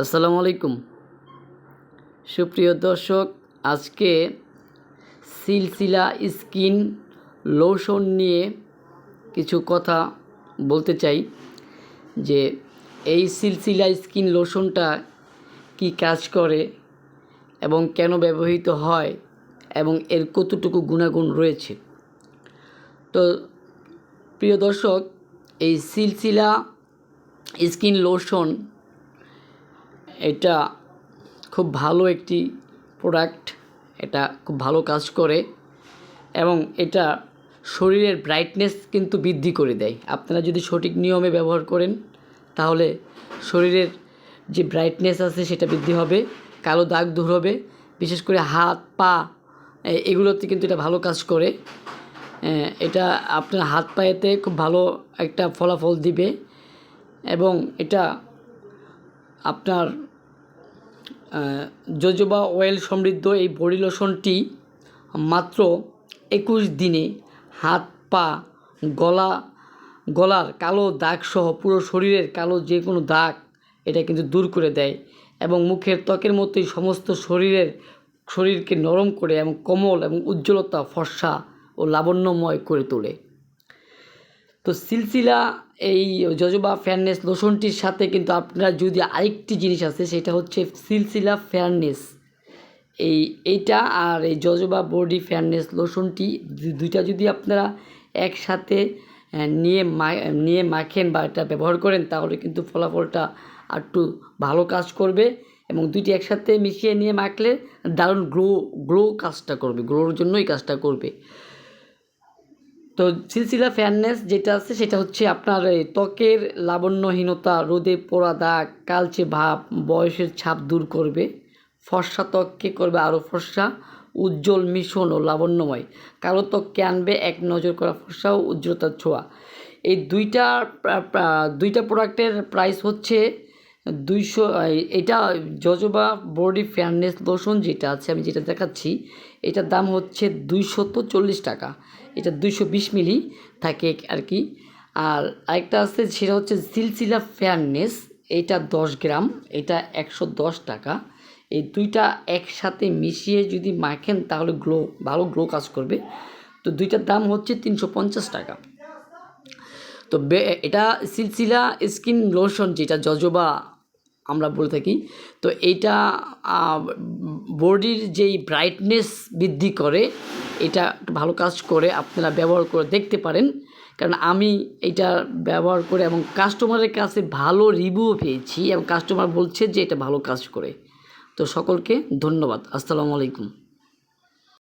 আসসালামু আলাইকুম। সুপ্রিয় দর্শক, আজকে সিলসিলা স্কিন লোশন নিয়ে কিছু কথা বলতে চাই, যে এই সিলসিলা স্কিন লোশনটা কি কাজ করে এবং কেন ব্যবহৃত হয় এবং এর কতটুকু গুণাগুণ রয়েছে। তো প্রিয় দর্শক, এই সিলসিলা স্কিন লোশন এটা খুব ভালো একটি প্রোডাক্ট, এটা খুব ভালো কাজ করে এবং এটা শরীরের ব্রাইটনেস কিন্তু বৃদ্ধি করে দেয়। আপনারা যদি সঠিক নিয়মে ব্যবহার করেন, তাহলে শরীরের যে ব্রাইটনেস আছে সেটা বৃদ্ধি হবে, কালো দাগ দূর হবে, বিশেষ করে হাত, পা এগুলোতে কিন্তু এটা ভালো কাজ করে। এটা আপনার হাত পায়েতে খুব ভালো একটা ফলাফল দিবে এবং এটা আপনার জোজোবা অয়েল সমৃদ্ধ এই বডি লোশনটি মাত্র একুশ দিনে হাত, পা, গলা, গলার কালো দাগ সহ পুরো শরীরের কালো যে কোনো দাগ এটা কিন্তু দূর করে দেয় এবং মুখের ত্বকের মতোই সমস্ত শরীরের, শরীরকে নরম করে এবং কোমল এবং উজ্জ্বলতা, ফর্সা ও লাবণ্যময় করে তোলে। তো সিলসিলা এই জজবা ফেয়ারনেস লোশনটির সাথে কিন্তু আপনারা যদি আরেকটি জিনিস আছে, সেটা হচ্ছে সিলসিলা ফেয়ারনেস এই, এইটা আর এই জজবা বডি ফেয়ারনেস লোশনটি দুইটা যদি আপনারা একসাথে নিয়ে মা- নিয়ে মাখেন বা এটা ব্যবহার করেন, তাহলে কিন্তু ফলাফলটা একটু ভালো কাজ করবে এবং দুইটি একসাথে মিশিয়ে নিয়ে মাখলে দারুণ গ্লো গ্লো কাজটা করবে গ্লোর জন্যই কাজটা করবে। তো সিলসিলা ফেয়ারনেস যেটা আছে সেটা হচ্ছে আপনার ত্বকের লাবণ্যহীনতা, রোদে পোড়া দাগ, কালচে ভাব, বয়সের ছাপ দূর করবে। ফর্সা ত্বককে করবে আরও ফর্সা? উজ্জ্বল মিশন ও লাবণ্যময়। কারও ত্বককে আনবে এক নজর করা ফর্সা ও উজ্জ্বলতার ছোঁয়া। এই দুইটা দুইটা প্রোডাক্টের প্রাইস হচ্ছে দুইশো এটা জজবা বডি ফেয়ারনেস লোশন যেটা আছে, আমি যেটা দেখাচ্ছি, এটার দাম হচ্ছে দুইশত চল্লিশ টাকা। এটা দুইশো বিশ মিলি থাকে আর কি। আর আরেকটা আছে, সেটা হচ্ছে সিলসিলা ফেয়ারনেস এটা দশ গ্রাম, এটা একশো দশ টাকা। এই দুইটা একসাথে মিশিয়ে যদি মাখেন, তাহলে গ্লো ভালো গ্লো কাজ করবে। তো দুইটার দাম হচ্ছে তিনশো পঞ্চাশ টাকা। তো এটা সিলসিলা স্কিন লোশন যেটা জজবা আমরা বলে থাকি। তো এইটা বডির যেই ব্রাইটনেস বৃদ্ধি করে, এটা ভালো কাজ করে, আপনারা ব্যবহার করে দেখতে পারেন। কারণ আমি এটা ব্যবহার করে এবং কাস্টমারের কাছে ভালো রিভিউ পেয়েছি এবং কাস্টমার বলছে যে এটা ভালো কাজ করে। তো সকলকে ধন্যবাদ। আসসালামু আলাইকুম।